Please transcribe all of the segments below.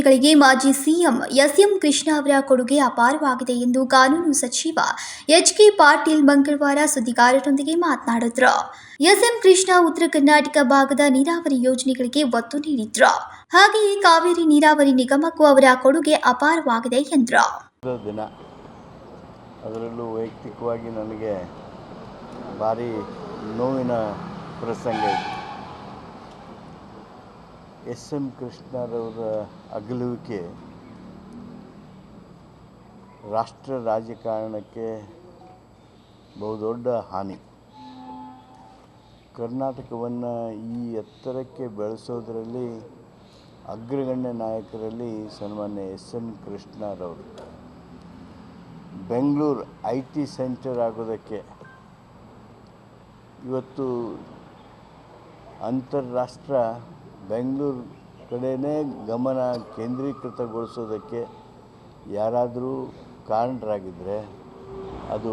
ಯೋಜನೆಗಳಿಗೆ ಮಾಜಿ CM S M Krishna ಅವರ ಕೊಡುಗೆ ಅಪಾರವಾಗಿದೆ ಎಂದು ಕಾನೂನು ಸಚಿವ ಎಚ್ ಕೆ ಪಾಟೀಲ್ ಮಂಗಳವಾರ ಸುದ್ದಿಗಾರರೊಂದಿಗೆ ಮಾತನಾಡಿದ್ರು. ಎಸ್ಎಂ ಕೃಷ್ಣ ಉತ್ತರ ಕರ್ನಾಟಕ ಭಾಗದ ನೀರಾವರಿ ಯೋಜನೆಗಳಿಗೆ ಒತ್ತು ನೀಡಿದ್ರು. ಹಾಗೆಯೇ ಕಾವೇರಿ ನೀರಾವರಿ ನಿಗಮಕ್ಕೂ ಅವರ ಕೊಡುಗೆ ಅಪಾರವಾಗಿದೆ ಎಂದರು. ಅದರಲ್ಲೂ ವೈಯಕ್ತಿಕವಾಗಿ ನನಗೆ ಭಾರಿ ನೋವಿನ ಪ್ರಸಂಗ ಎಸ್ ಎಂ ಕೃಷ್ಣರವರ ಅಗಲುವಿಕೆ ರಾಷ್ಟ್ರ ರಾಜಕಾರಣಕ್ಕೆ ಬಹುದೊಡ್ಡ ಹಾನಿ. ಕರ್ನಾಟಕವನ್ನು ಈ ಎತ್ತರಕ್ಕೆ ಬೆಳೆಸೋದರಲ್ಲಿ ಅಗ್ರಗಣ್ಯ ನಾಯಕರಲ್ಲಿ ಸನ್ಮಾನ್ಯ ಎಸ್ ಎಂ ಕೃಷ್ಣರವರು. ಬೆಂಗಳೂರು ಐ ಟಿ ಸೆಂಟರ್ ಆಗೋದಕ್ಕೆ ಇವತ್ತು ಅಂತಾರಾಷ್ಟ್ರ ಬೆಂಗಳೂರು ಕಡೆಯೇ ಗಮನ ಕೇಂದ್ರೀಕೃತಗೊಳಿಸೋದಕ್ಕೆ ಯಾರಾದರೂ ಕಾರಣರಾಗಿದ್ದರೆ ಅದು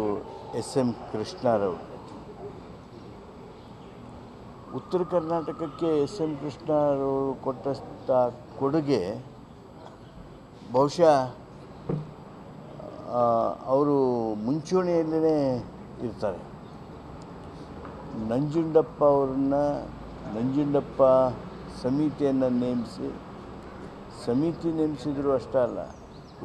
ಎಸ್ ಎಂ ಕೃಷ್ಣರವರು. ಉತ್ತರ ಕರ್ನಾಟಕಕ್ಕೆ ಎಸ್ ಎಂ ಕೃಷ್ಣರವರು ಕೊಟ್ಟಂಥ ಕೊಡುಗೆ ಬಹುಶಃ ಅವರು ಮುಂಚೂಣಿಯಲ್ಲೇ ಇರ್ತಾರೆ. ನಂಜುಂಡಪ್ಪ ಅವ್ರನ್ನ, ನಂಜುಂಡಪ್ಪ ಸಮಿತಿಯನ್ನು ನೇಮಿಸಿ, ಸಮಿತಿ ನೇಮಿಸಿದರೂ ಅಷ್ಟೇ ಅಲ್ಲ,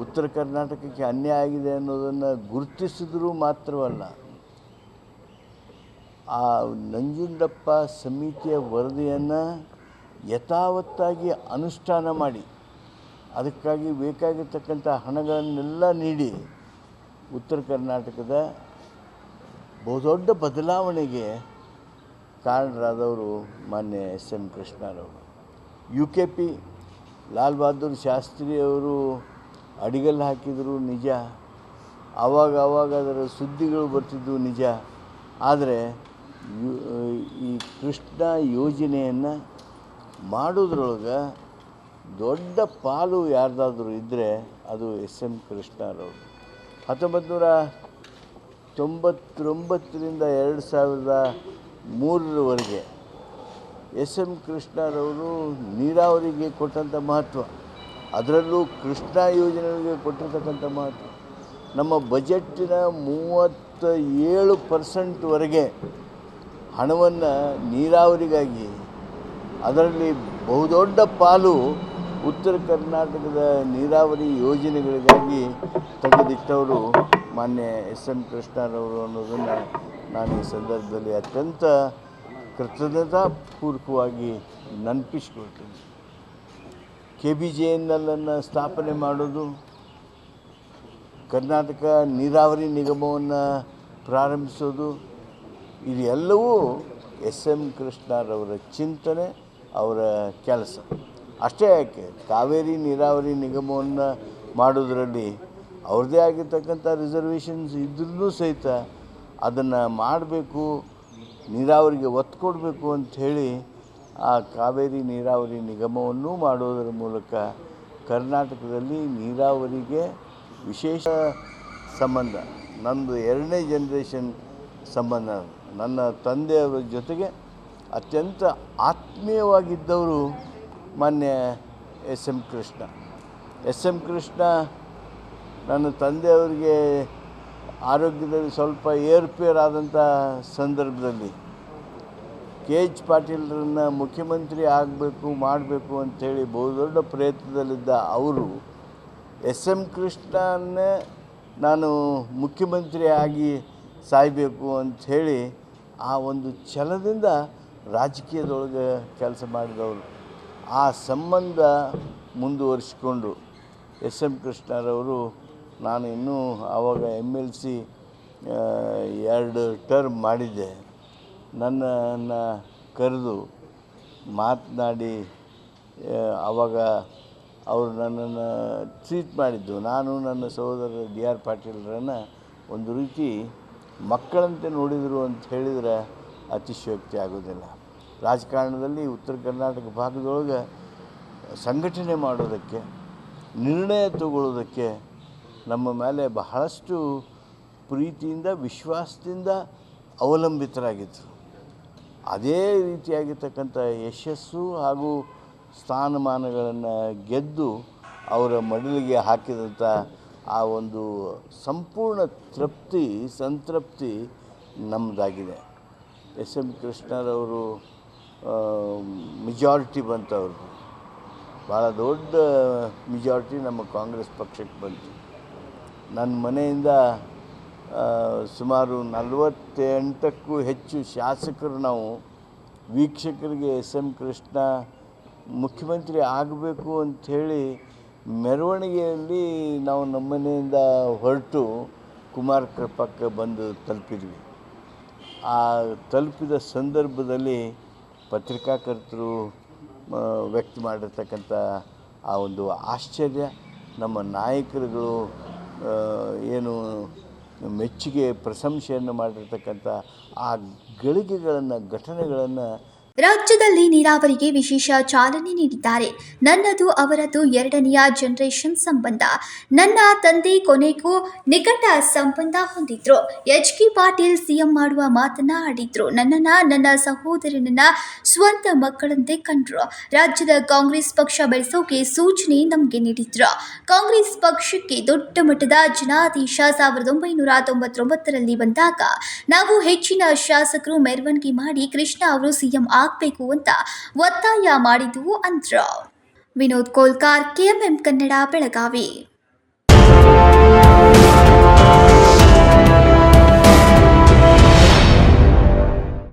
ಉತ್ತರ ಕರ್ನಾಟಕಕ್ಕೆ ಅನ್ಯಾಯ ಆಗಿದೆ ಅನ್ನೋದನ್ನು ಗುರುತಿಸಿದ್ರು ಮಾತ್ರವಲ್ಲ, ಆ ನಂಜುಂಡಪ್ಪ ಸಮಿತಿಯ ವರದಿಯನ್ನು ಯಥಾವತ್ತಾಗಿ ಅನುಷ್ಠಾನ ಮಾಡಿ, ಅದಕ್ಕಾಗಿ ಬೇಕಾಗಿರ್ತಕ್ಕಂಥ ಹಣಗಳನ್ನೆಲ್ಲ ನೀಡಿ ಉತ್ತರ ಕರ್ನಾಟಕದ ಬಹುದೊಡ್ಡ ಬದಲಾವಣೆಗೆ ಕಾರಣರಾದವರು ಮಾನ್ಯ S M ಕೃಷ್ಣರವರು. U K P, Lal Bahadur ಶಾಸ್ತ್ರಿಯವರು ಅಡಿಗಲ್ಲಿ ಹಾಕಿದರು ನಿಜ. ಆವಾಗ ಆವಾಗ ಅದರ ಸುದ್ದಿಗಳು ಬರ್ತಿದ್ದವು ನಿಜ. ಆದರೆ ಈ ಕೃಷ್ಣ ಯೋಜನೆಯನ್ನು ಮಾಡೋದ್ರೊಳಗೆ ದೊಡ್ಡ ಪಾಲು ಯಾರ್ದಾದ್ರೂ ಇದ್ದರೆ ಅದು ಎಸ್ ಎಂ ಕೃಷ್ಣರವರು. ಹತ್ತೊಂಬತ್ತು ನೂರ ತೊಂಬತ್ತೊಂಬತ್ತರಿಂದ ಎರಡು ಸಾವಿರದ ಮೂರರವರೆಗೆ ಎಸ್ ಎಂ ಕೃಷ್ಣರವರು ನೀರಾವರಿಗೆ ಕೊಟ್ಟಂಥ ಮಹತ್ವ. ಅದರಲ್ಲೂ ಕೃಷ್ಣ ಯೋಜನೆಗಳಿಗೆ ಕೊಟ್ಟಿರ್ತಕ್ಕಂಥ ಮಹತ್ವ. ನಮ್ಮ ಬಜೆಟ್ಟಿನ ಮೂವತ್ತ ಏಳು ಪರ್ಸೆಂಟ್ವರೆಗೆ ಹಣವನ್ನು ನೀರಾವರಿಗಾಗಿ ಅದರಲ್ಲಿ ಬಹುದೊಡ್ಡ ಪಾಲು ಉತ್ತರ ಕರ್ನಾಟಕದ ನೀರಾವರಿ ಯೋಜನೆಗಳಿಗಾಗಿ ತೆಗೆದಿಟ್ಟವರು ಮಾನ್ಯ ಎಸ್ ಎಂ ಕೃಷ್ಣರವರು ಅನ್ನೋದನ್ನು ನಾನು ಈ ಸಂದರ್ಭದಲ್ಲಿ ಅತ್ಯಂತ ಕೃತಜ್ಞತಾಪೂರ್ವಕವಾಗಿ ನೆನಪಿಸ್ಕೊಳ್ತೀನಿ. ಕೆ ಬಿ ಜೆ ಎನ್ ಎಲ್ಲನ್ನು ಸ್ಥಾಪನೆ ಮಾಡೋದು, ಕರ್ನಾಟಕ ನೀರಾವರಿ ನಿಗಮವನ್ನು ಪ್ರಾರಂಭಿಸೋದು ಇದೆಲ್ಲವೂ ಎಸ್ ಎಂ ಕೃಷ್ಣರವರ ಚಿಂತನೆ, ಅವರ ಕೆಲಸ. ಅಷ್ಟೇ ಯಾಕೆ, ಕಾವೇರಿ ನೀರಾವರಿ ನಿಗಮವನ್ನು ಮಾಡೋದರಲ್ಲಿ ಅವ್ರದ್ದೇ ಆಗಿರ್ತಕ್ಕಂಥ ರಿಸರ್ವೇಷನ್ಸ್ ಇದ್ರೂ ಸಹಿತ ಅದನ್ನು ಮಾಡಬೇಕು ನೀರಾವರಿಗೆ ಒತ್ತು ಕೊಡಬೇಕು ಅಂಥೇಳಿ ಆ ಕಾವೇರಿ ನೀರಾವರಿ ನಿಗಮವನ್ನು ಮಾಡೋದರ ಮೂಲಕ ಕರ್ನಾಟಕದಲ್ಲಿ ನೀರಾವರಿಗೆ ವಿಶೇಷ ಸಂಬಂಧ, ನಂದು ಎರಡನೇ ಜನ್ರೇಷನ್ ಸಂಬಂಧ, ನನ್ನ ತಂದೆಯವರ ಜೊತೆಗೆ ಅತ್ಯಂತ ಆತ್ಮೀಯವಾಗಿದ್ದವರು ಮಾನ್ಯ S M Krishna. S M Krishna ನನ್ನ ತಂದೆಯವರಿಗೆ ಆರೋಗ್ಯದಲ್ಲಿ ಸ್ವಲ್ಪ ಏರುಪೇರಾದಂಥ ಸಂದರ್ಭದಲ್ಲಿ ಕೆ ಎಚ್ ಪಾಟೀಲ್ರನ್ನು ಮುಖ್ಯಮಂತ್ರಿ ಆಗಬೇಕು, ಮಾಡಬೇಕು ಅಂಥೇಳಿ ಬಹುದೊಡ್ಡ ಪ್ರಯತ್ನದಲ್ಲಿದ್ದ ಅವರು ಎಸ್ ಎಂ ಕೃಷ್ಣನ್ನೇ ನಾನು ಮುಖ್ಯಮಂತ್ರಿ ಆಗಿ ಸಾಯಬೇಕು ಅಂಥೇಳಿ ಆ ಒಂದು ಛಲದಿಂದ ರಾಜಕೀಯದೊಳಗೆ ಕೆಲಸ ಮಾಡಿದವರು. ಆ ಸಂಬಂಧ ಮುಂದುವರಿಸಿಕೊಂಡು ಎಸ್ ಎಂ ಕೃಷ್ಣರವರು ನಾನು ಇನ್ನೂ ಆವಾಗ ಎಂ ಎಲ್ ಸಿ ಎರಡು ಟರ್ಮ್ ಮಾಡಿದ್ದೆ. ನನ್ನನ್ನು ಕರೆದು ಮಾತನಾಡಿ ಆವಾಗ ಅವರು ನನ್ನನ್ನು ಟ್ರೀಟ್ ಮಾಡಿದ್ದು. ನಾನು ನನ್ನ ಸಹೋದರ ಡಿ ಆರ್ ಪಾಟೀಲ್ರನ್ನು ಒಂದು ರೀತಿ ಮಕ್ಕಳಂತೆ ನೋಡಿದರು ಅಂತ ಹೇಳಿದರೆ ಅತಿಶಯೋಕ್ತಿ ಆಗೋದಿಲ್ಲ. ರಾಜಕಾರಣದಲ್ಲಿ ಉತ್ತರ ಕರ್ನಾಟಕ ಭಾಗದೊಳಗೆ ಸಂಘಟನೆ ಮಾಡೋದಕ್ಕೆ, ನಿರ್ಣಯ ತಗೊಳ್ಳೋದಕ್ಕೆ ನಮ್ಮ ಮೇಲೆ ಬಹಳಷ್ಟು ಪ್ರೀತಿಯಿಂದ, ವಿಶ್ವಾಸದಿಂದ ಅವಲಂಬಿತರಾಗಿದ್ದರು ಅದೇ ರೀತಿಯಾಗಿರ್ತಕ್ಕಂಥ ಯಶಸ್ಸು ಹಾಗೂ ಸ್ಥಾನಮಾನಗಳನ್ನು ಗೆದ್ದು ಅವರ ಮಡಲಿಗೆ ಹಾಕಿದಂಥ ಆ ಒಂದು ಸಂಪೂರ್ಣ ತೃಪ್ತಿ, ಸಂತೃಪ್ತಿ ನಮ್ಮದಾಗಿದೆ ಎಸ್ ಎಂ ಕೃಷ್ಣರವರು ಮೆಜಾರಿಟಿ ಬಂತವ್ರದ್ದು. ಭಾಳ ದೊಡ್ಡ ಮೆಜಾರಿಟಿ ನಮ್ಮ ಕಾಂಗ್ರೆಸ್ ಪಕ್ಷಕ್ಕೆ ಬಂತು. ನನ್ನ ಮನೆಯಿಂದ ಸುಮಾರು ನಲವತ್ತೆಂಟಕ್ಕೂ ಹೆಚ್ಚು ಶಾಸಕರು ನಾವು. ವೀಕ್ಷಕರಿಗೆ ಎಸ್ ಎಂ ಕೃಷ್ಣ, ಮುಖ್ಯಮಂತ್ರಿ ಆಗಬೇಕು ಅಂಥೇಳಿ ಮೆರವಣಿಗೆಯಲ್ಲಿ ನಾವು ನಮ್ಮ ಮನೆಯಿಂದ ಹೊರಟು ಕುಮಾರ್ ಕೃಪಕ್ಕೆ ಬಂದು ತಲುಪಿದ್ವಿ. ಆ ತಲುಪಿದ ಸಂದರ್ಭದಲ್ಲಿ ಪತ್ರಿಕಾಕರ್ತರು ವ್ಯಕ್ತ ಮಾಡಿರ್ತಕ್ಕಂಥ ಆ ಒಂದು ಆಶ್ಚರ್ಯ, ನಮ್ಮ ನಾಯಕರುಗಳು ಏನು ಮೆಚ್ಚುಗೆ ಪ್ರಶಂಸೆಯನ್ನು ಮಾಡಿರ್ತಕ್ಕಂಥ ಆ ಗಳಿಗೆಗಳನ್ನು ಘಟನೆಗಳನ್ನು ರಾಜ್ಯದಲ್ಲಿ ನೀರಾವರಿಗೆ ವಿಶೇಷ ಚಾಲನೆ ನೀಡಿದ್ದಾರೆ. ನನ್ನದು ಅವರದು ಎರಡನೆಯ ಜನರೇಷನ್ ಸಂಬಂಧ. ನನ್ನ ತಂದೆ ಕೊನೆಗೂ ನಿಕಟ ಸಂಬಂಧ ಹೊಂದಿದ್ರು. ಎಚ್ ಕೆ ಪಾಟೀಲ್ ಸಿಎಂ ಮಾಡುವ ಮಾತನ್ನ ಆಡಿದ್ರು. ನನ್ನನ್ನ, ನನ್ನ ಸಹೋದರನನ್ನ ಸ್ವಂತ ಮಕ್ಕಳಂತೆ ಕಂಡ್ರು. ರಾಜ್ಯದ ಕಾಂಗ್ರೆಸ್ ಪಕ್ಷ ಬೆಳೆಸೋಕೆ ಸೂಚನೆ ನಮಗೆ ನೀಡಿದ್ರು. ಕಾಂಗ್ರೆಸ್ ಪಕ್ಷಕ್ಕೆ ದೊಡ್ಡ ಮಟ್ಟದ ಜನಾದೇಶ ಸಾವಿರದ ಒಂಬೈನೂರ ತೊಂಬತ್ತೊಂಬತ್ತರಲ್ಲಿ ಬಂದಾಗ, ನಾವು ಹೆಚ್ಚಿನ ಶಾಸಕರು ಮೆರವಣಿಗೆ ಮಾಡಿ ಕೃಷ್ಣ ಅವರು ಸಿಎಂ ಆಗಬೇಕು ಅಂತ ಒತ್ತಾಯ ಮಾಡಿದ್ವು ಅಂದ್ರ. ವಿನೋದ್ ಕೋಲ್ಕಾರ್ ಕೆಎಂಎಂ ಕನ್ನಡ ಬೆಳಗಾವಿ.